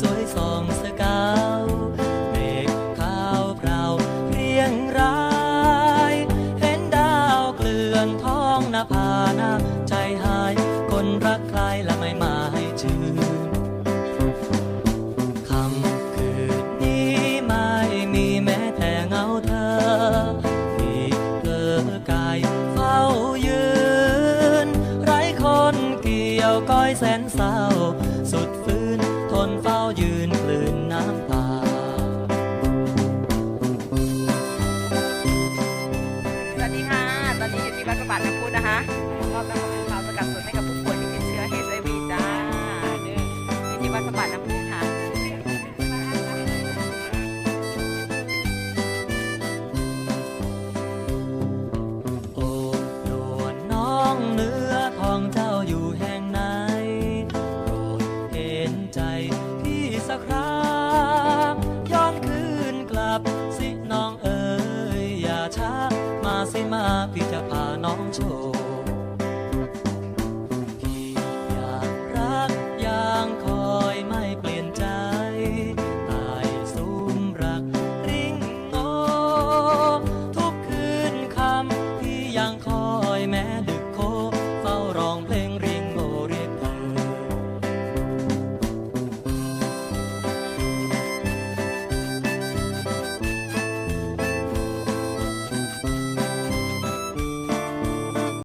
สวยส่อ อยแสนเศร้า สุดฟื้นทนเฝ้ายืนกลืนน้ำตาสวัสดีค่ะ ตอนนี้อยู่ที่วัดประบาทน้ำพุนะคะมอบน้ำมันขาสกัดสดให้กับผู้ป่วยที่ติดเชื้อ HIV จ้าเนี่ยอยู่ที่วัดประบาทน้ำ พี่จะพาน้องโชว์พี่อยากรักอย่างคอยไม่เปลี่ยนใจตาซุ้มรักริ่งโอทุกคืนคำพี่ยังคอยแม้ดึ